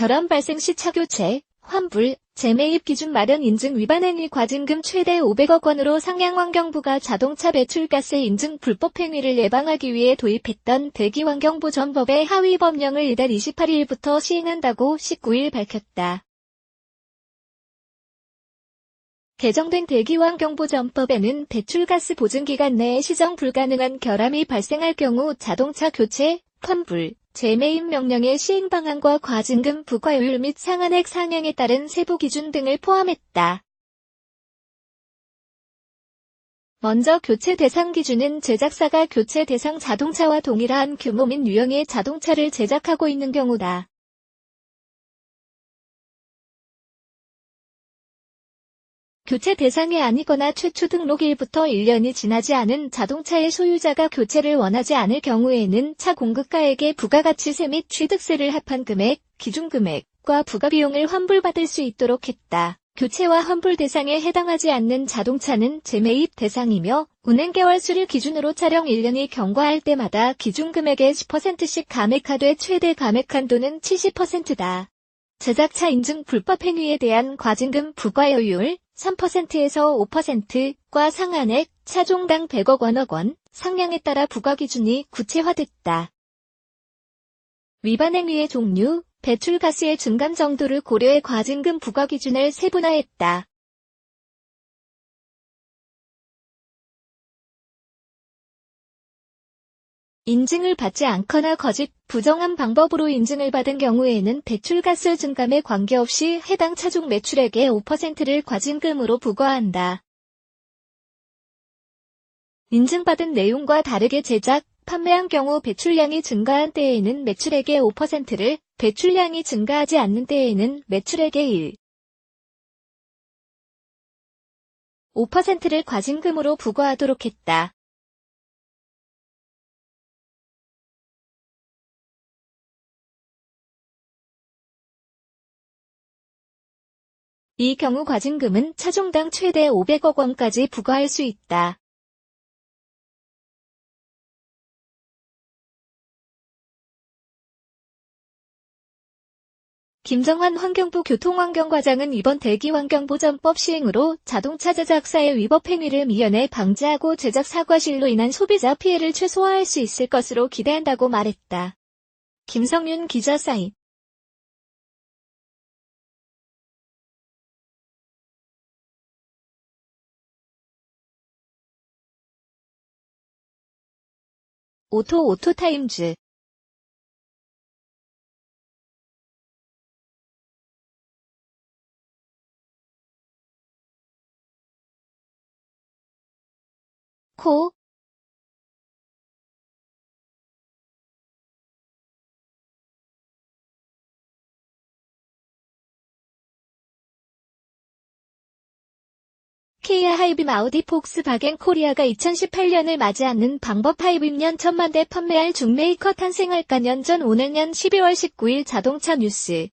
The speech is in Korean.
결함 발생 시 차교체, 환불, 재매입 기준 마련 인증 위반 행위 과징금 최대 500억 원으로 상향환경부가 자동차 배출가스 인증 불법 행위를 예방하기 위해 도입했던 대기환경부 전법의 하위 법령을 이달 28일부터 시행한다고 19일 밝혔다. 개정된 대기환경부 전법에는 배출가스 보증기간 내에 시정 불가능한 결함이 발생할 경우 자동차 교체, 환불, 재매입 명령의 시행 방안과 과징금 부과율 및 상한액 상향에 따른 세부 기준 등을 포함했다. 먼저 교체 대상 기준은 제작사가 교체 대상 자동차와 동일한 규모 및 유형의 자동차를 제작하고 있는 경우다. 교체 대상이 아니거나 최초 등록일부터 1년이 지나지 않은 자동차의 소유자가 교체를 원하지 않을 경우에는 차 공급가액의 부가가치세 및 취득세를 합한 금액, 기준금액과 부가비용을 환불받을 수 있도록 했다. 교체와 환불 대상에 해당하지 않는 자동차는 재매입 대상이며 운행 개월 수를 기준으로 차량 1년이 경과할 때마다 기준 금액의 10%씩 감액하되 최대 감액 한도는 70%다. 제작차 인증 불법 행위에 대한 과징금 부과 여율 3%에서 5%과 상한액 차종당 100억 원억 원 상량에 따라 부과 기준이 구체화됐다. 위반 행위의 종류, 배출 가스의 증감 정도를 고려해 과징금 부과 기준을 세분화했다. 인증을 받지 않거나 거짓, 부정한 방법으로 인증을 받은 경우에는 배출가스 증감에 관계없이 해당 차종 매출액의 5%를 과징금으로 부과한다. 인증받은 내용과 다르게 제작, 판매한 경우 배출량이 증가한 때에는 매출액의 5%를, 배출량이 증가하지 않는 때에는 매출액의 1, 5%를 과징금으로 부과하도록 했다. 이 경우 과징금은 차종당 최대 500억 원까지 부과할 수 있다. 김정환 환경부 교통환경과장은 이번 대기환경보전법 시행으로 자동차 제작사의 위법 행위를 미연에 방지하고 제작 사과실로 인한 소비자 피해를 최소화할 수 있을 것으로 기대한다고 말했다. 김성윤 기자 사인 오토 오토 타임즈. 코 키아 하이빔 아우디 폭스바겐 코리아가 2018년을 맞이하는 방법 하이빔년 천만 대 판매할 중메이커 탄생할까 년 전 오늘 년 12월 19일 자동차 뉴스